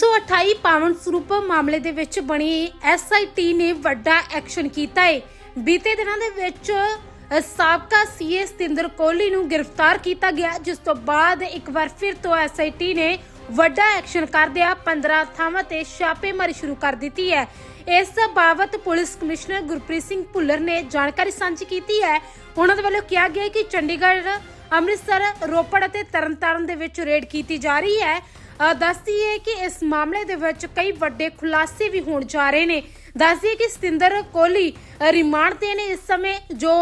328 ਪਾਵਨ ਸਰੂਪ ਮਾਮਲੇ ਦੇ ਵਿੱਚ ਬਣੀ ਐਸਆਈਟੀ ਨੇ ਵੱਡਾ ਐਕਸ਼ਨ ਕੀਤਾ ਹੈ ਬੀਤੇ ਦਿਨਾਂ ਦੇ ਵਿੱਚ ਸਾਬਕਾ ਸੀਏ ਸਤਿੰਦਰ ਕੋਹਲੀ ਨੂੰ ਗ੍ਰਿਫਤਾਰ ਕੀਤਾ ਗਿਆ, ਜਿਸ ਤੋਂ ਬਾਅਦ ਇੱਕ ਵਾਰ ਫਿਰ ਤੋਂ ਐਸਆਈਟੀ ਨੇ ਵੱਡਾ ਐਕਸ਼ਨ ਕਰਦਿਆਂ 15 ਥਾਵਾਂ ਤੇ ਛਾਪੇਮਾਰੀ ਸ਼ੁਰੂ ਕਰ ਦਿੱਤੀ ਹੈ। ਇਸ ਬਾਬਤ ਪੁਲਿਸ ਕਮਿਸ਼ਨਰ ਗੁਰਪ੍ਰੀਤ ਸਿੰਘ ਭੁੱਲਰ ਨੇ ਜਾਣਕਾਰੀ ਸਾਂਝੀ ਕੀਤੀ ਹੈ। ਉਹਨਾਂ ਦੇ ਵੱਲੋਂ ਕਿਹਾ ਗਿਆ ਕਿ ਚੰਡੀਗੜ੍ਹ, ਅੰਮ੍ਰਿਤਸਰ, ਰੋਪੜ ਅਤੇ ਤਰਨਤਾਰਨ ਦੇ ਵਿੱਚ ਰੇਡ ਕੀਤੀ ਜਾ ਰਹੀ ਹੈ। ਦੱਸਦੀ ਹੈ ਕਿ ਇਸ ਮਾਮਲੇ ਦੇ ਵਿੱਚ ਕਈ ਵੱਡੇ ਖੁਲਾਸੇ ਵੀ ਹੋਣ ਜਾ ਰਹੇ ਨੇ। ਦੱਸਦੀ ਕਿ ਸਤਿੰਦਰ ਕੋਹਲੀ ਰਿਮਾਂਡ ਤੇ ਨੇ ਇਸ ਸਮੇਂ ਜੋ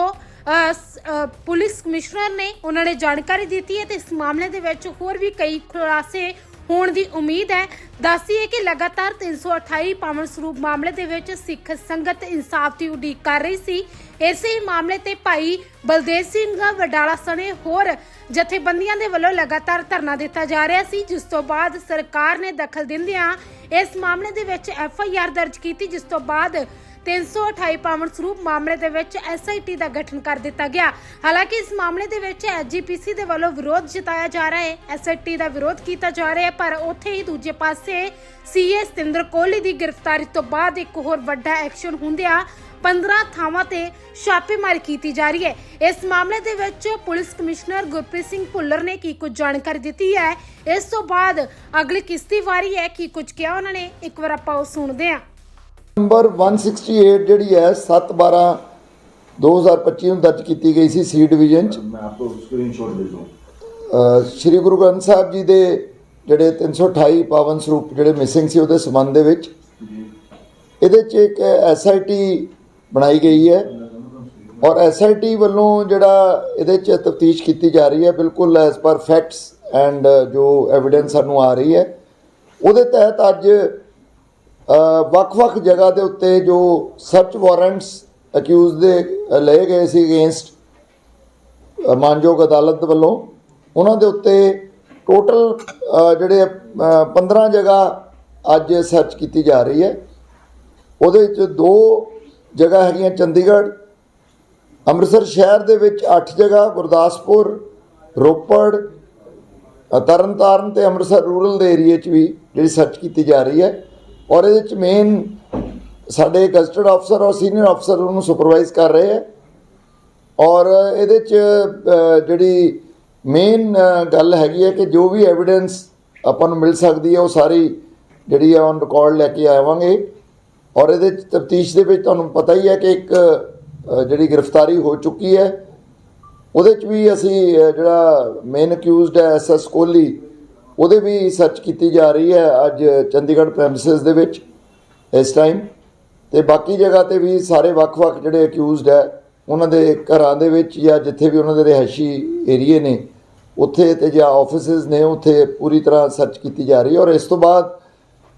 ਪੁਲਿਸ ਕਮਿਸ਼ਨਰ ਨੇ ਉਹਨਾਂ ਨੇ ਜਾਣਕਾਰੀ ਦਿੱਤੀ ਹੈ ਤੇ ਇਸ ਮਾਮਲੇ ਦੇ ਵਿੱਚ ਹੋਰ ਵੀ ਕਈ ਖੁਲਾਸੇ ਹੋਣ ਦੀ ਉਮੀਦ ਹੈ। ਦੱਸਦੀ ਕਿ ਲਗਾਤਾਰ 328 ਪਾਵਨ ਸਰੂਪ ਮਾਮਲੇ ਦੇ ਵਿੱਚ ਸਿੱਖ ਸੰਗਤ ਇਨਸਾਫ ਦੀ ਉਡੀਕ ਕਰ ਰਹੀ ਸੀ। ਇਸੇ ਹੀ ਮਾਮਲੇ ਤੇ ਭਾਈ ਬਲਦੇਵ ਸਿੰਘ ਵਡਾਲਾ ਸਣੇ ਹੋਰ ਜਥੇਬੰਦੀਆਂ ਦੇ ਵੱਲੋਂ ਲਗਾਤਾਰ ਧਰਨਾ ਦਿੱਤਾ ਜਾ ਰਿਹਾ ਸੀ, ਜਿਸ ਤੋਂ ਬਾਅਦ ਸਰਕਾਰ ਨੇ ਦਖਲ ਦਿੰਦਿਆਂ ਇਸ ਮਾਮਲੇ ਦੇ ਵਿੱਚ ਐਫ ਆਈ ਆਰ ਦਰਜ ਕੀਤੀ, ਜਿਸ ਤੋਂ ਬਾਅਦ 328 ਪਾਵਨ ਸਰੂਪ ਮਾਮਲੇ ਦੇ ਵਿੱਚ ਐਸਆਈਟੀ ਦਾ ਗਠਨ ਕਰ ਦਿੱਤਾ ਗਿਆ। ਹਾਲਾਂਕਿ ਇਸ ਮਾਮਲੇ ਦੇ ਵਿੱਚ ਐਜੀਪੀਸੀ ਦੇ ਵੱਲੋਂ ਵਿਰੋਧ ਜਤਾਇਆ ਜਾ ਰਿਹਾ ਹੈ। ਐਸਆਈਟੀ ਦਾ ਵਿਰੋਧ ਕੀਤਾ ਜਾ ਰਿਹਾ ਹੈ, ਪਰ ਉੱਥੇ ਹੀ ਦੂਜੇ ਪਾਸੇ ਸੀਏ ਸਤਿੰਦਰ ਕੋਹਲੀ ਦੀ ਗ੍ਰਿਫਤਾਰੀ ਤੋਂ ਬਾਅਦ ਇੱਕ ਹੋਰ ਵੱਡਾ ਐਕਸ਼ਨ ਹੁੰਦਿਆਂ 15 ਥਾਵਾਂ ਤੇ ਛਾਪੇਮਾਰੀ ਕੀਤੀ ਜਾ ਰਹੀ ਹੈ। ਇਸ ਮਾਮਲੇ ਦੇ ਵਿੱਚ ਪੁਲਿਸ ਕਮਿਸ਼ਨਰ ਗੁਰਪ੍ਰੀਤ ਸਿੰਘ ਭੁੱਲਰ ਨੇ ਕੀ ਕੁਝ ਜਾਣਕਾਰੀ ਦਿੱਤੀ ਹੈ? ਇਸ ਤੋਂ ਬਾਅਦ ਅਗਲੀ ਕਿਸ਼ਤੀ ਵਾਰੀ ਹੈ, ਕੀ ਕੁਝ ਕਿਹਾ ਉਹਨਾਂ ਨੇ? ਇੱਕ ਵਾਰ ਆਪਾਂ ਉਹ ਸੁਣਦੇ ਹਾਂ। ਨੰਬਰ 168 ਜਿਹੜੀ ਹੈ 7 12 2025 ਨੂੰ ਦਰਜ ਕੀਤੀ ਗਈ ਸੀ ਸੀ ਡਿਵੀਜ਼ਨ ਚ मैं आपको स्क्रीनशॉट भेज दूँ ਅ, ਸ਼੍ਰੀ ਗੁਰੂ ਗ੍ਰੰਥ ਸਾਹਿਬ ਜੀ ਦੇ ਜਿਹੜੇ 328 ਪਾਵਨ ਸਰੂਪ ਜਿਹੜੇ ਮਿਸਿੰਗ ਸੀ ਉਹਦੇ ਸੰਬੰਧ ਦੇ ਵਿੱਚ जी ਇਹਦੇ ਚ ਇੱਕ ਐਸਆਈਟੀ ਬਣਾਈ ਗਈ ਹੈ ਔਰ ਐਸਆਈਟੀ ਵੱਲੋਂ ਜਿਹੜਾ ਇਹਦੇ ਚ ਤਫਤੀਸ਼ ਕੀਤੀ ਜਾ ਰਹੀ ਹੈ ਬਿਲਕੁਲ ਐਸ ਪਰ ਫੈਕਟਸ ਐਂਡ ਜੋ ਐਵੀਡੈਂਸ ਸਾਨੂੰ ਆ ਰਹੀ ਹੈ ਉਹਦੇ ਤਹਿਤ ਅੱਜ ਅ, ਵੱਖ-ਵੱਖ ਜਗ੍ਹਾ ਦੇ ਉੱਤੇ ਜੋ ਸਰਚ ਵਾਰੰਟਸ ਅਕਿਊਜ਼ ਦੇ ਲਏ ਗਏ ਸੀ ਅਗੇਂਸਟ ਮਾਨਯੋਗ ਅਦਾਲਤ ਵੱਲੋਂ ਉਹਨਾਂ ਦੇ ਉੱਤੇ ਟੋਟਲ ਜਿਹੜੇ ਅ, 15 ਜਗ੍ਹਾ ਅੱਜ ਸਰਚ ਕੀਤੀ ਜਾ ਰਹੀ ਹੈ। ਉਹਦੇ ਵਿੱਚ ਦੋ ਜਗ੍ਹਾ ਹੈਗੀਆਂ ਚੰਡੀਗੜ੍ਹ ਅੰਮ੍ਰਿਤਸਰ ਸ਼ਹਿਰ ਦੇ ਵਿੱਚ 8 ਜਗ੍ਹਾ ਗੁਰਦਾਸਪੁਰ ਰੋਪੜ ਤਰਨਤਾਰਨ ਤੇ ਅੰਮ੍ਰਿਤਸਰ ਰੂਰਲ ਦੇ ਏਰੀਏ 'ਚ ਵੀ ਜਿਹੜੀ ਸਰਚ ਕੀਤੀ ਜਾ ਰਹੀ ਹੈ। ਔਰ ਇਹਦੇ 'ਚ ਮੇਨ ਸਾਡੇ ਗਜ਼ਟਡ ਅਫਸਰ ਔਰ ਸੀਨੀਅਰ ਅਫਸਰ ਉਹਨੂੰ ਸੁਪਰਵਾਈਜ਼ ਕਰ ਰਹੇ ਹੈ। ਔਰ ਇਹਦੇ 'ਚ ਜਿਹੜੀ ਮੇਨ ਗੱਲ ਹੈਗੀ ਹੈ ਕਿ ਜੋ ਵੀ ਐਵੀਡੈਂਸ ਆਪਾਂ ਨੂੰ ਮਿਲ ਸਕਦੀ ਹੈ, ਉਹ ਸਾਰੀ ਜਿਹੜੀ ਹੈ ਔਨ ਰਿਕਾਰਡ ਲੈ ਕੇ ਆਵਾਂਗੇ। ਔਰ ਇਹਦੇ 'ਚ ਤਫਤੀਸ਼ ਦੇ ਵਿੱਚ ਤੁਹਾਨੂੰ ਪਤਾ ਹੀ ਹੈ ਕਿ ਇੱਕ ਜਿਹੜੀ ਗ੍ਰਿਫਤਾਰੀ ਹੋ ਚੁੱਕੀ ਹੈ। ਉਹਦੇ 'ਚ ਵੀ ਅਸੀਂ ਜਿਹੜਾ ਮੇਨ ਅਕਿਊਜ਼ਡ ਹੈ ਐਸਐਸ ਕੋਹਲੀ ਉਹਦੇ ਵੀ ਸਰਚ ਕੀਤੀ ਜਾ ਰਹੀ ਹੈ ਅੱਜ ਚੰਡੀਗੜ੍ਹ ਪ੍ਰੈਮਿਸਿਸ ਦੇ ਵਿੱਚ, ਇਸ ਟਾਈਮ ਤੇ ਬਾਕੀ ਜਗ੍ਹਾ ਤੇ ਵੀ ਸਾਰੇ ਵੱਖ-ਵੱਖ ਜਿਹੜੇ ਅਕਿਊਜ਼ਡ ਹੈ, ਉਹਨਾਂ ਦੇ ਘਰਾਂ ਦੇ ਵਿੱਚ ਜਾਂ ਜਿੱਥੇ ਵੀ ਉਹਨਾਂ ਦੇ ਰਿਹਾਇਸ਼ੀ ਏਰੀਏ ਨੇ, ਉੱਥੇ ਤੇ ਜਾਂ ਆਫਿਸਿਸ ਨੇ, ਉੱਥੇ ਪੂਰੀ ਤਰ੍ਹਾਂ ਸਰਚ ਕੀਤੀ ਜਾ ਰਹੀ ਹੈ। ਔਰ ਇਸ ਤੋਂ ਬਾਅਦ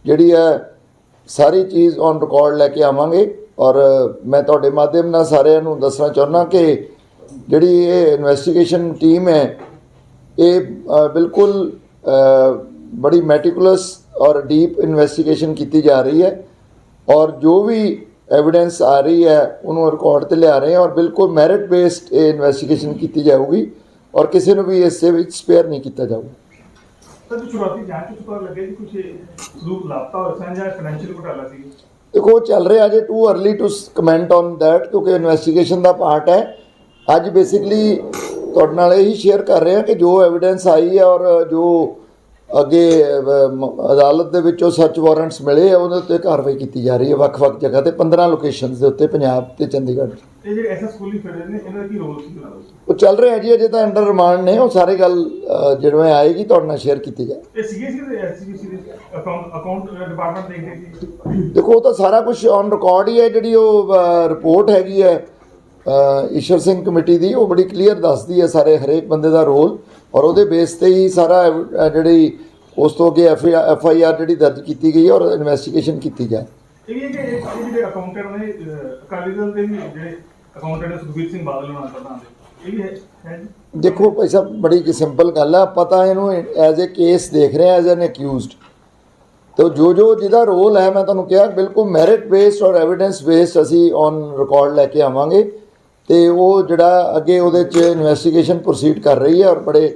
ਜਿਹੜੀ ਹੈ, ਸਾਰੀ ਚੀਜ਼ ਔਨ ਰਿਕਾਰਡ ਲੈ ਕੇ ਆਵਾਂਗੇ। ਔਰ ਮੈਂ ਤੁਹਾਡੇ ਮਾਧਿਅਮ ਨਾਲ ਸਾਰਿਆਂ ਨੂੰ ਦੱਸਣਾ ਚਾਹੁੰਦਾ ਕਿ ਜਿਹੜੀ ਇਹ ਇਨਵੈਸਟੀਗੇਸ਼ਨ ਟੀਮ ਹੈ, ਇਹ ਬਿਲਕੁਲ ਬੜੀ ਮੈਟੀਕੂਲਸ ਔਰ ਡੀਪ ਇਨਵੈਸਟੀਗੇਸ਼ਨ ਕੀਤੀ ਜਾ ਰਹੀ ਹੈ ਔਰ ਜੋ ਵੀ ਐਵੀਡੈਂਸ ਆ ਰਹੀ ਹੈ ਉਹਨੂੰ ਰਿਕਾਰਡ ਤੇ ਲਿਆ ਰਹੇ ਹਾਂ ਔਰ ਬਿਲਕੁਲ ਮੈਰਿਟ ਬੇਸਡ ਇਹ ਇਨਵੈਸਟੀਗੇਸ਼ਨ ਕੀਤੀ ਜਾਊਗੀ ਔਰ ਕਿਸੇ ਨੂੰ ਵੀ ਇਸ ਦੇ ਵਿੱਚ ਸਪੇਅਰ ਨਹੀਂ ਕੀਤਾ ਜਾਊਗਾ। ਸਰ ਸ਼ੁਰੂਆਤੀ ਜਾਂਚ ਵਿੱਚ ਪਤਾ ਲੱਗਿਆ ਕਿ ਕੁਝ ਸਰੂਪ ਲਾਪਤਾ ਹੋ ਸਨ ਜਾਂ ਫਾਈਨੈਂਸ਼ੀਅਲ ਘੁਟਾਲਾ ਸੀ? ਦੇਖੋ ਚੱਲ ਰਿਹਾ ਅਜੇ too early to comment on that ਕਿਉਂਕਿ ਇਨਵੈਸਟੀਗੇਸ਼ਨ ਦਾ ਪਾਰਟ ਹੈ। ਅੱਜ ਬੇਸਿਕਲੀ ਤੁਹਾਡੇ ਨਾਲ ਇਹੀ ਸ਼ੇਅਰ ਕਰ ਰਹੇ ਹਾਂ ਕਿ ਜੋ ਐਵੀਡੈਂਸ ਆਈ ਹੈ ਔਰ ਜੋ ਅੱਗੇ ਅਦਾਲਤ ਦੇ ਵਿੱਚੋਂ ਸਰਚ ਵਾਰੰਟਸ ਮਿਲੇ ਆ ਉਹਦੇ ਉੱਤੇ ਕਾਰਵਾਈ ਕੀਤੀ ਜਾ ਰਹੀ ਹੈ ਵੱਖ-ਵੱਖ ਜਗ੍ਹਾ ਤੇ 15 ਲੋਕੇਸ਼ਨਸ ਦੇ ਉੱਤੇ ਪੰਜਾਬ ਤੇ ਚੰਡੀਗੜ੍ਹ। ਇਹ ਜਿਹੜੇ ਐਸਐਸ ਸਕੂਲੀ ਫੜੇ ਨੇ ਇਹਨਾਂ ਦਾ ਕੀ ਰੋਲ ਸੀ ਉਹ ਚੱਲ ਰਿਹਾ ਜੀ ਅਜੇ ਤਾਂ ਅੰਡਰ ਰਿਮਾਂਡ ਨੇ ਉਹ ਸਾਰੇ ਗੱਲ ਜਦੋਂ ਆਏਗੀ ਤੁਹਾਡੇ ਨਾਲ ਸ਼ੇਅਰ ਕੀਤੀ ਜਾਏ ਇਹ ਸੀਗੇ ਸੀ ਐਸਸੀਬੀਸੀ ਦੇ ਅਕਾਊਂਟ ਅਕਾਊਂਟ ਡਿਪਾਰਟਮੈਂਟ ਦੇਖਦੇ ਸੀ? ਦੇਖੋ ਉਹ ਤਾਂ ਸਾਰਾ ਕੁਝ ਔਨ ਰਿਕਾਰਡ ਹੀ ਹੈ ਜਿਹੜੀ ਉਹ ਰਿਪੋਰਟ ਹੈਗੀ ਹੈ ਈਸ਼ਵਰ ਸਿੰਘ ਕਮੇਟੀ ਦੀ ਉਹ ਬੜੀ ਕਲੀਅਰ ਦੱਸਦੀ ਹੈ ਸਾਰੇ ਹਰੇਕ ਬੰਦੇ ਦਾ ਰੋਲ ਔਰ ਉਹਦੇ ਬੇਸ ਤੇ ਹੀ ਸਾਰਾ ਜਿਹੜੀ ਉਸ ਤੋਂ ਅੱਗੇ ਐਫ ਆਈ ਆਰ ਜਿਹੜੀ ਦਰਜ ਕੀਤੀ ਗਈ ਹੈ ਔਰ ਇਨਵੈਸਟੀਗੇਸ਼ਨ ਕੀਤੀ ਜਾਏ ਇਹ ਵੀ ਹੈ ਕਿ ਇਹ ਇਹ ਜਿਹੜੇ ਅਕਾਊਂਟੈਂਟ ਨੇ ਅਹ, ਅਕਾਲੀ ਦਲ ਦੇ ਵੀ ਜਿਹੜੇ ਅਕਾਊਂਟੈਂਟ ਸੁਖਬੀਰ ਸਿੰਘ ਬਾਦਲ ਹੋਣਾ ਪ੍ਰਧਾਨ ਦੇ ਇਹ ਵੀ ਹੈ ਹੈ ਜੀ? ਦੇਖੋ ਭਾਈ ਸਾਹਿਬ ਬੜੀ ਸਿੰਪਲ ਗੱਲ ਹੈ ਪਤਾ ਇਹਨੂੰ ਐਜ਼ ਅ ਕੇਸ ਦੇਖ ਰਹੇ ਐਜ਼ ਐਨ ਅਕਿਊਜ਼ਡ ਤੇ ਜੋ ਜੋ ਜਿਹਦਾ ਰੋਲ ਹੈ ਮੈਂ ਤੁਹਾਨੂੰ ਕਿਹਾ ਬਿਲਕੁਲ ਮੈਰਿਟ ਬੇਸਡ ਔਰ ਐਵੀਡੈਂਸ ਬੇਸਡ ਅਸੀਂ ਔਨ ਰਿਕਾਰਡ ਲੈ ਕੇ ਆਵਾਂਗੇ। ਤੇ ਉਹ ਜਿਹੜਾ ਅੱਗੇ ਉਹਦੇ 'ਚ ਇਨਵੈਸਟੀਗੇਸ਼ਨ ਪ੍ਰੋਸੀਡ ਕਰ ਰਹੀ ਹੈ ਔਰ ਬੜੇ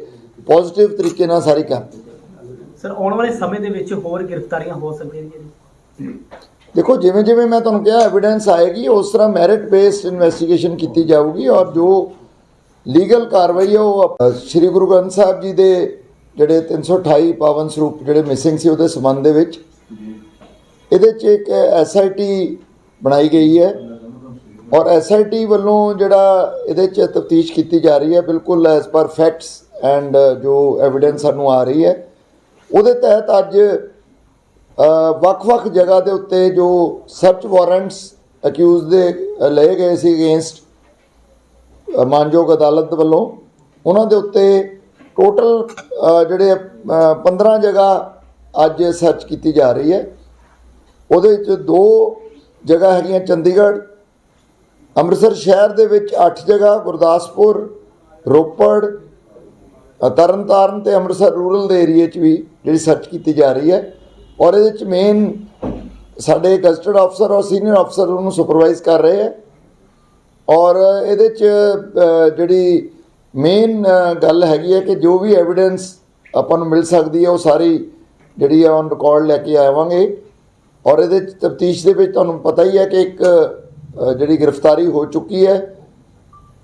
ਪੋਜ਼ਿਟਿਵ ਤਰੀਕੇ ਨਾਲ ਸਾਰੀ ਕਰ ਸਰ ਆਉਣ ਵਾਲੇ ਸਮੇਂ ਦੇ ਵਿੱਚ ਹੋਰ ਗ੍ਰਿਫਤਾਰੀਆਂ ਹੋ ਸਕਦੀਆਂ ਨੇ? ਦੇਖੋ ਜਿਵੇਂ ਜਿਵੇਂ ਮੈਂ ਤੁਹਾਨੂੰ ਕਿਹਾ ਐਵੀਡੈਂਸ ਆਏਗੀ ਉਸ ਤਰ੍ਹਾਂ ਮੈਰਿਟ ਬੇਸਡ ਇਨਵੈਸਟੀਗੇਸ਼ਨ ਕੀਤੀ ਜਾਊਗੀ ਔਰ ਜੋ ਲੀਗਲ ਕਾਰਵਾਈ ਹੈ ਉਹ ਸ੍ਰੀ ਗੁਰੂ ਗ੍ਰੰਥ ਸਾਹਿਬ ਜੀ ਦੇ ਜਿਹੜੇ 328 ਪਾਵਨ ਸਰੂਪ ਜਿਹੜੇ ਮਿਸਿੰਗ ਸੀ ਉਹਦੇ ਸੰਬੰਧ ਦੇ ਵਿੱਚ। ਇਹਦੇ 'ਚ ਇੱਕ ਐਸਆਈਟੀ ਬਣਾਈ ਗਈ ਹੈ। ਔਰ ਐਸਆਈਟੀ ਵੱਲੋਂ ਜਿਹੜਾ ਇਹਦੇ 'ਚ ਤਫਤੀਸ਼ ਕੀਤੀ ਜਾ ਰਹੀ ਹੈ ਬਿਲਕੁਲ ਐਸ ਪਰ ਫੈਕਟਸ ਐਂਡ ਜੋ ਐਵੀਡੈਂਸ ਸਾਨੂੰ ਆ ਰਹੀ ਹੈ। ਉਹਦੇ ਤਹਿਤ ਅੱਜ ਵੱਖ-ਵੱਖ ਜਗ੍ਹਾ ਦੇ ਉੱਤੇ ਜੋ ਸਰਚ ਵਾਰੰਟਸ ਅਕਿਊਜ਼ ਦੇ ਲਏ ਗਏ ਸੀ ਅਗੇਂਸਟ ਮਾਨਯੋਗ ਅਦਾਲਤ ਵੱਲੋਂ ਉਹਨਾਂ ਦੇ ਉੱਤੇ ਟੋਟਲ ਜਿਹੜੇ ਅ, 15 ਜਗ੍ਹਾ ਅੱਜ ਸਰਚ ਕੀਤੀ ਜਾ ਰਹੀ ਹੈ। ਉਹਦੇ ਵਿੱਚ ਦੋ ਜਗ੍ਹਾ ਹੈਗੀਆਂ ਚੰਡੀਗੜ੍ਹ ਅੰਮ੍ਰਿਤਸਰ ਸ਼ਹਿਰ ਦੇ ਵਿੱਚ 8 ਜਗ੍ਹਾ, ਗੁਰਦਾਸਪੁਰ, ਰੋਪੜ ਤਰਨਤਾਰਨ ਤੇ ਅੰਮ੍ਰਿਤਸਰ ਰੂਰਲ ਦੇ ਏਰੀਏ 'ਚ ਵੀ ਜਿਹੜੀ ਸਰਚ ਕੀਤੀ ਜਾ ਰਹੀ ਹੈ ਔਰ ਇਹਦੇ 'ਚ ਮੇਨ ਸਾਡੇ ਗਜ਼ਟਡ ਅਫਸਰ ਔਰ ਸੀਨੀਅਰ ਅਫਸਰ ਉਹਨੂੰ ਸੁਪਰਵਾਈਜ਼ ਕਰ ਰਹੇ ਹੈ ਔਰ ਇਹਦੇ 'ਚ ਜਿਹੜੀ ਮੇਨ ਗੱਲ ਹੈਗੀ ਹੈ ਕਿ ਜੋ ਵੀ ਐਵੀਡੈਂਸ ਆਪਾਂ ਨੂੰ ਮਿਲ ਸਕਦੀ ਹੈ ਉਹ ਸਾਰੀ ਜਿਹੜੀ ਆ ਔਨ ਰਿਕਾਰਡ ਲੈ ਕੇ ਆਵਾਂਗੇ ਔਰ ਇਹਦੇ ਚ ਤਫਤੀਸ਼ ਦੇ ਵਿੱਚ ਤੁਹਾਨੂੰ ਪਤਾ ਹੀ ਹੈ ਕਿ ਇੱਕ ਜਿਹੜੀ ਗ੍ਰਿਫਤਾਰੀ ਹੋ ਚੁੱਕੀ ਹੈ,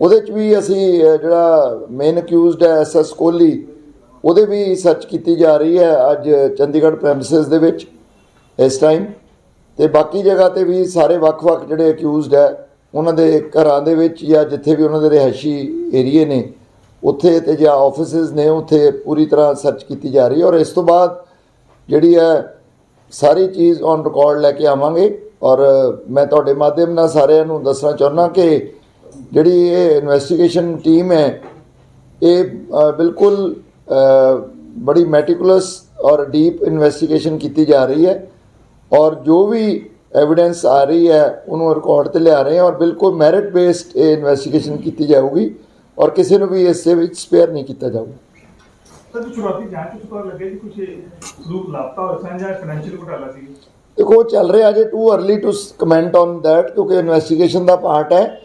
ਉਹਦੇ ਚ ਵੀ ਅਸੀਂ ਜਿਹੜਾ ਮੇਨ ਅਕਿਊਜ਼ਡ ਹੈ ਐਸਐਸ ਕੋਹਲੀ, ਉਹਦੇ ਵੀ ਸਰਚ ਕੀਤੀ ਜਾ ਰਹੀ ਹੈ ਅੱਜ ਚੰਡੀਗੜ੍ਹ ਪ੍ਰੈਮਿਸਿਸ ਦੇ ਵਿੱਚ, ਇਸ ਟਾਈਮ ਤੇ ਬਾਕੀ ਜਗ੍ਹਾ ਤੇ ਵੀ ਸਾਰੇ ਵੱਖ-ਵੱਖ ਜਿਹੜੇ ਅਕਿਊਜ਼ਡ ਹੈ, ਉਹਨਾਂ ਦੇ ਘਰਾਂ ਦੇ ਵਿੱਚ ਜਾਂ ਜਿੱਥੇ ਵੀ ਉਹਨਾਂ ਦੇ ਰਿਹਾਇਸ਼ੀ ਏਰੀਏ ਨੇ, ਉੱਥੇ ਤੇ ਜਾਂ ਆਫਿਸਿਸ ਨੇ, ਉੱਥੇ ਪੂਰੀ ਤਰ੍ਹਾਂ ਸਰਚ ਕੀਤੀ ਜਾ ਰਹੀ ਹੈ। ਔਰ ਇਸ ਤੋਂ ਬਾਅਦ ਜਿਹੜੀ ਹੈ, ਸਾਰੀ ਚੀਜ਼ ਔਨ ਰਿਕਾਰਡ ਲੈ ਕੇ ਆਵਾਂਗੇ। ਔਰ ਮੈਂ ਤੁਹਾਡੇ ਮਾਧਿਅਮ ਨਾਲ ਸਾਰਿਆਂ ਨੂੰ ਦੱਸਣਾ ਚਾਹੁੰਦਾ ਕਿ ਜਿਹੜੀ ਇਹ ਇਨਵੈਸਟੀਗੇਸ਼ਨ ਟੀਮ ਹੈ, ਇਹ ਬਿਲਕੁਲ ਬੜੀ ਮੈਟੀਕੂਲਸ ਔਰ ਡੀਪ ਇਨਵੈਸਟੀਗੇਸ਼ਨ ਕੀਤੀ ਜਾ ਰਹੀ ਹੈ ਔਰ ਜੋ ਵੀ ਐਵੀਡੈਂਸ ਆ ਰਹੀ ਹੈ, ਉਹਨੂੰ ਰਿਕਾਰਡ ਤੇ ਲਿਆ ਰਹੇ ਹਾਂ ਔਰ ਬਿਲਕੁਲ ਮੈਰਿਟ ਬੇਸਡ ਇਹ ਇਨਵੈਸਟੀਗੇਸ਼ਨ ਕੀਤੀ ਜਾਊਗੀ ਔਰ ਕਿਸੇ ਨੂੰ ਵੀ ਇਸ ਦੇ ਵਿੱਚ ਸਪੇਅਰ ਨਹੀਂ ਕੀਤਾ ਜਾਊਗਾ। ਸਰ, ਸ਼ੁਰੂਆਤੀ ਜਾਂਚ ਵਿੱਚ ਪਤਾ ਲੱਗਿਆ ਕਿ ਕੁਝ ਸਰੂਪ ਲਾਪਤਾ ਹੋਇਆ ਸਨ ਜਾਂ ਫਾਈਨੈਂਸ਼ੀਅਲ ਘੁਟਾਲਾ ਸੀ। ਦੇਖੋ, ਉਹ ਚੱਲ ਰਿਹਾ ਅਜੇ too early to comment on that ਕਿਉਂਕਿ ਇਨਵੈਸਟੀਗੇਸ਼ਨ ਦਾ ਪਾਰਟ ਹੈ।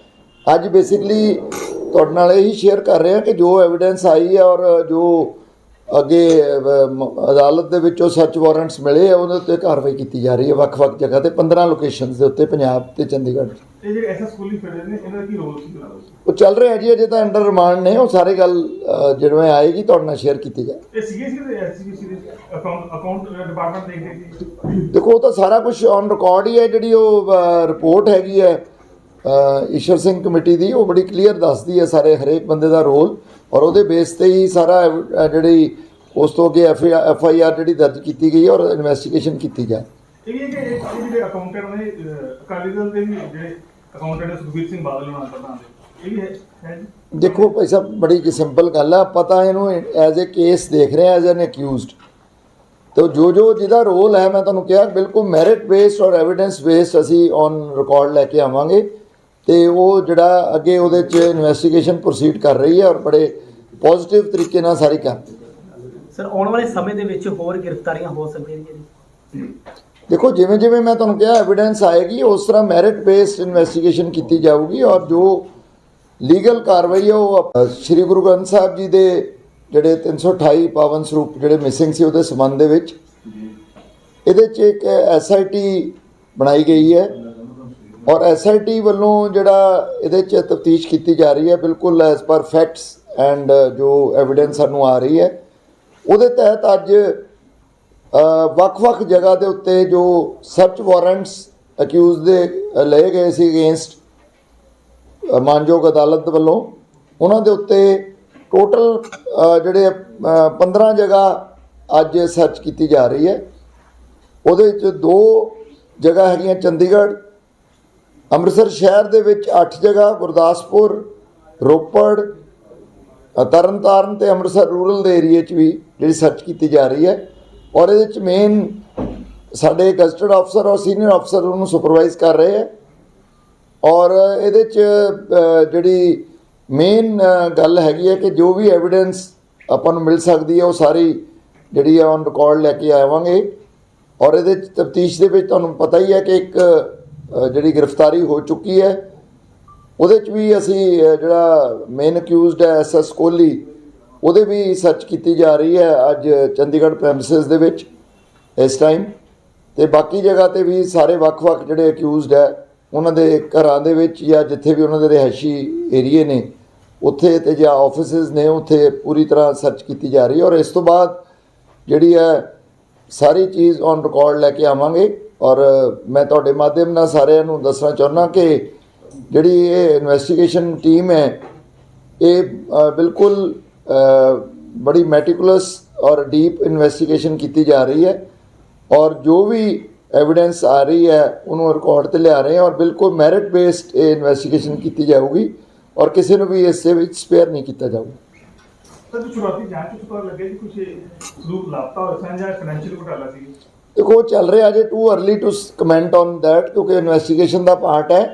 ਅੱਜ ਬੇਸਿਕਲੀ ਤੁਹਾਡੇ ਨਾਲ ਇਹੀ ਸ਼ੇਅਰ ਕਰ ਰਿਹਾ ਕਿ ਜੋ ਐਵੀਡੈਂਸ ਆਈ ਹੈ ਔਰ ਜੋ ਅੱਗੇ ਅਦਾਲਤ ਦੇ ਵਿੱਚੋਂ ਸਰਚ ਵਾਰੰਟਸ ਮਿਲੇ ਆ ਉਹਦੇ ਉੱਤੇ ਕਾਰਵਾਈ ਕੀਤੀ ਜਾ ਰਹੀ ਹੈ ਵੱਖ-ਵੱਖ ਜਗ੍ਹਾ ਤੇ 15 ਲੋਕੇਸ਼ਨਸ ਦੇ ਉੱਤੇ ਪੰਜਾਬ ਤੇ ਚੰਡੀਗੜ੍ਹ। ਇਹ ਜਿਹੜੇ ਐਸਐਸ ਸਕੂਲੀ ਫਿਰਦੇ ਨੇ ਇਹਨਾਂ ਦਾ ਕੀ ਰੋਲ ਸੀ ਉਹ ਚੱਲ ਰਿਹਾ ਜੀ ਅਜੇ ਤਾਂ ਅੰਡਰ ਰਿਮਾਂਡ ਨੇ ਉਹ ਸਾਰੇ ਗੱਲ ਜਿਵੇਂ ਆਏਗੀ ਤੁਹਾਡੇ ਨਾਲ ਸ਼ੇਅਰ ਕੀਤੀ ਜਾਏ ਇਹ ਸੀਗੇ ਸੀ ਤੇ ਐਸਸੀਬੀਸੀ ਦੇ ਅਕਾਊਂਟ ਅਕਾਊਂਟ ਡਿਪਾਰਟਮੈਂਟ ਦੇਖਦੇ ਸੀ? ਦੇਖੋ ਉਹ ਤਾਂ ਸਾਰਾ ਕੁਝ ਔਨ ਰਿਕਾਰਡ ਹੀ ਹੈ ਜਿਹੜੀ ਉਹ ਰਿਪੋਰਟ ਹੈਗੀ ਹੈ ਅ, ਈਸ਼ਵਰ ਸਿੰਘ ਕਮੇਟੀ ਦੀ ਉਹ ਬੜੀ ਕਲੀਅਰ ਦੱਸਦੀ ਹੈ ਸਾਰੇ ਹਰੇਕ ਬੰਦੇ ਦਾ ਰੋਲ ਔਰ ਉਹਦੇ ਬੇਸ ਤੇ ਹੀ ਸਾਰਾ ਜਿਹੜੀ ਉਸ ਤੋਂ ਅੱਗੇ ਐਫ ਆਈ ਆਰ ਜਿਹੜੀ ਦਰਜ ਕੀਤੀ ਗਈ ਹੈ ਔਰ ਇਨਵੈਸਟੀਗੇਸ਼ਨ ਕੀਤੀ ਜਾਏ ਇਹ ਵੀ ਹੈ। ਕਿ ਇਹ ਇਹ ਜਿਹੜੇ ਅਕਾਊਂਟੈਂਟ ਨੇ ਅਹ, ਅਕਾਲੀ ਦਲ ਦੇ ਵੀ ਜਿਹੜੇ ਅਕਾਊਂਟੈਂਟ ਨੇ ਸੁਖਬੀਰ ਸਿੰਘ ਬਾਦਲ ਹੋਣਾ ਪ੍ਰਧਾਨ ਦੇ ਇਹ ਵੀ ਹੈ ਹੈ ਜੀ? ਦੇਖੋ ਭਾਈ ਸਾਹਿਬ ਬੜੀ ਜੀ ਸਿੰਪਲ ਗੱਲ ਹੈ ਪਤਾ ਇਹਨੂੰ ਐਜ਼ ਅ ਕੇਸ ਦੇਖ ਰਹੇ ਐਜ਼ ਐਨ ਅਕਿਊਜ਼ਡ ਤੇ ਜੋ ਜੋ ਜਿਹਦਾ ਰੋਲ ਹੈ ਮੈਂ ਤੁਹਾਨੂੰ ਕਿਹਾ ਬਿਲਕੁਲ ਮੈਰਿਟ ਬੇਸਡ ਔਰ ਐਵੀਡੈਂਸ ਬੇਸਡ ਅਸੀਂ ਔਨ ਰਿਕਾਰਡ ਲੈ ਕੇ ਆਵਾਂਗੇ। ਤੇ ਉਹ ਜਿਹੜਾ ਅੱਗੇ ਉਹਦੇ 'ਚ ਇਨਵੈਸਟੀਗੇਸ਼ਨ ਪ੍ਰੋਸੀਡ ਕਰ ਰਹੀ ਹੈ ਔਰ ਬੜੇ ਪੋਜ਼ਿਟਿਵ ਤਰੀਕੇ ਨਾਲ ਸਾਰੀ ਕਰ ਸਰ ਆਉਣ ਵਾਲੇ ਸਮੇਂ ਦੇ ਵਿੱਚ ਹੋਰ ਗ੍ਰਿਫਤਾਰੀਆਂ ਹੋ ਸਕਦੀਆਂ ਨੇ? ਜੀ ਦੇਖੋ ਜਿਵੇਂ ਜਿਵੇਂ ਮੈਂ ਤੁਹਾਨੂੰ ਕਿਹਾ ਐਵੀਡੈਂਸ ਆਏਗੀ ਉਸ ਤਰ੍ਹਾਂ ਮੈਰਿਟ ਬੇਸਡ ਇਨਵੈਸਟੀਗੇਸ਼ਨ ਕੀਤੀ ਜਾਊਗੀ ਔਰ ਜੋ ਲੀਗਲ ਕਾਰਵਾਈ ਹੈ ਉਹ ਸ੍ਰੀ ਗੁਰੂ ਗ੍ਰੰਥ ਸਾਹਿਬ ਜੀ ਦੇ ਜਿਹੜੇ 328 ਪਾਵਨ ਸਰੂਪ ਜਿਹੜੇ ਮਿਸਿੰਗ ਸੀ ਉਹਦੇ ਸੰਬੰਧ ਦੇ ਵਿੱਚ ਇਹਦੇ 'ਚ ਇੱਕ ਐਸਆਈਟੀ ਬਣਾਈ ਗਈ ਹੈ ਔਰ ਐਸਆਈਟੀ ਵੱਲੋਂ ਜਿਹੜਾ ਇਹਦੇ 'ਚ ਤਫਤੀਸ਼ ਕੀਤੀ ਜਾ ਰਹੀ ਹੈ ਬਿਲਕੁਲ as per facts and uh, ਜੋ ਐਵੀਡੈਂਸ ਸਾਨੂੰ ਆ ਰਹੀ ਹੈ ਉਹਦੇ ਤਹਿਤ ਅੱਜ ਵੱਖ-ਵੱਖ ਜਗ੍ਹਾ ਦੇ ਉੱਤੇ ਜੋ ਸਰਚ ਵਾਰੰਟਸ ਅਕਿਊਜ਼ ਦੇ ਲਏ ਗਏ ਸੀ ਅਗੇਂਸਟ ਮਾਨਯੋਗ ਅਦਾਲਤ ਵੱਲੋਂ ਉਹਨਾਂ ਦੇ ਉੱਤੇ ਟੋਟਲ ਜਿਹੜੇ ਅ, 15 ਜਗ੍ਹਾ ਅੱਜ ਸਰਚ ਕੀਤੀ ਜਾ ਰਹੀ ਹੈ। ਉਹਦੇ ਵਿੱਚ ਦੋ ਜਗ੍ਹਾ ਹੈਗੀਆਂ ਚੰਡੀਗੜ੍ਹ ਅੰਮ੍ਰਿਤਸਰ ਸ਼ਹਿਰ ਦੇ ਵਿੱਚ 8 ਜਗ੍ਹਾ ਗੁਰਦਾਸਪੁਰ ਰੋਪੜ ਤਰਨਤਾਰਨ ਤੇ ਅੰਮ੍ਰਿਤਸਰ ਰੂਰਲ ਦੇ ਏਰੀਏ 'ਚ ਵੀ ਜਿਹੜੀ ਸਰਚ ਕੀਤੀ ਜਾ ਰਹੀ ਹੈ ਔਰ ਇਹਦੇ 'ਚ ਮੇਨ ਸਾਡੇ ਗਜ਼ਟਡ ਅਫਸਰ ਔਰ ਸੀਨੀਅਰ ਅਫਸਰ ਉਹਨੂੰ ਸੁਪਰਵਾਈਜ਼ ਕਰ ਰਹੇ ਹੈ ਔਰ ਇਹਦੇ 'ਚ ਜਿਹੜੀ ਮੇਨ ਗੱਲ ਹੈਗੀ ਹੈ ਕਿ ਜੋ ਵੀ ਐਵੀਡੈਂਸ ਆਪਾਂ ਨੂੰ ਮਿਲ ਸਕਦੀ ਹੈ ਉਹ ਸਾਰੀ ਜਿਹੜੀ ਹੈ ਔਨ ਰਿਕਾਰਡ ਲੈ ਕੇ ਆਵਾਂਗੇ ਔਰ ਇਹਦੇ 'ਚ ਤਫਤੀਸ਼ ਦੇ ਵਿੱਚ ਤੁਹਾਨੂੰ ਪਤਾ ਹੀ ਹੈ ਕਿ ਇੱਕ ਜਿਹੜੀ ਗ੍ਰਿਫਤਾਰੀ ਹੋ ਚੁੱਕੀ ਹੈ ਉਹਦੇ 'ਚ ਵੀ ਅਸੀਂ ਜਿਹੜਾ ਮੇਨ ਅਕਿਊਜ਼ਡ ਹੈ ਐਸਐਸ ਕੋਹਲੀ, ਉਹਦੇ ਵੀ ਸਰਚ ਕੀਤੀ ਜਾ ਰਹੀ ਹੈ ਅੱਜ ਚੰਡੀਗੜ੍ਹ ਪ੍ਰੈਮਿਸਿਸ ਦੇ ਵਿੱਚ, ਇਸ ਟਾਈਮ ਤੇ ਬਾਕੀ ਜਗ੍ਹਾ ਤੇ ਵੀ ਸਾਰੇ ਵੱਖ-ਵੱਖ ਜਿਹੜੇ ਅਕਿਊਜ਼ਡ ਹੈ, ਉਹਨਾਂ ਦੇ ਘਰਾਂ ਦੇ ਵਿੱਚ ਜਾਂ ਜਿੱਥੇ ਵੀ ਉਹਨਾਂ ਦੇ ਰਿਹਾਇਸ਼ੀ ਏਰੀਏ ਨੇ, ਉੱਥੇ ਤੇ ਜਾਂ ਆਫਿਸਿਸ ਨੇ, ਉੱਥੇ ਪੂਰੀ ਤਰ੍ਹਾਂ ਸਰਚ ਕੀਤੀ ਜਾ ਰਹੀ ਹੈ। ਔਰ ਇਸ ਤੋਂ ਬਾਅਦ ਜਿਹੜੀ ਹੈ, ਸਾਰੀ ਚੀਜ਼ ਔਨ ਰਿਕਾਰਡ ਲੈ ਕੇ ਆਵਾਂਗੇ। ਔਰ ਮੈਂ ਤੁਹਾਡੇ ਮਾਧਿਅਮ ਨਾਲ ਸਾਰਿਆਂ ਨੂੰ ਦੱਸਣਾ ਚਾਹੁੰਦਾ ਕਿ ਜਿਹੜੀ ਇਹ ਇਨਵੈਸਟੀਗੇਸ਼ਨ ਟੀਮ ਹੈ ਇਹ ਬਿਲਕੁਲ ਬੜੀ ਮੈਟੀਕੂਲਸ ਔਰ ਡੀਪ ਇਨਵੈਸਟੀਗੇਸ਼ਨ ਕੀਤੀ ਜਾ ਰਹੀ ਹੈ ਔਰ ਜੋ ਵੀ ਐਵੀਡੈਂਸ ਆ ਰਹੀ ਹੈ ਉਹਨੂੰ ਰਿਕਾਰਡ ਤੇ ਲਿਆ ਰਹੇ ਹਾਂ ਔਰ ਬਿਲਕੁਲ ਮੈਰਿਟ ਬੇਸਡ ਇਹ ਇਨਵੈਸਟੀਗੇਸ਼ਨ ਕੀਤੀ ਜਾਊਗੀ ਔਰ ਕਿਸੇ ਨੂੰ ਵੀ ਇਸ ਦੇ ਵਿੱਚ ਸਪੇਅਰ ਨਹੀਂ ਕੀਤਾ ਜਾਊਗਾ। ਦੇਖੋ ਚੱਲ ਰਿਹਾ ਜੇ too early to comment on that ਕਿਉਂਕਿ ਇਨਵੈਸਟੀਗੇਸ਼ਨ ਦਾ ਪਾਰਟ ਹੈ।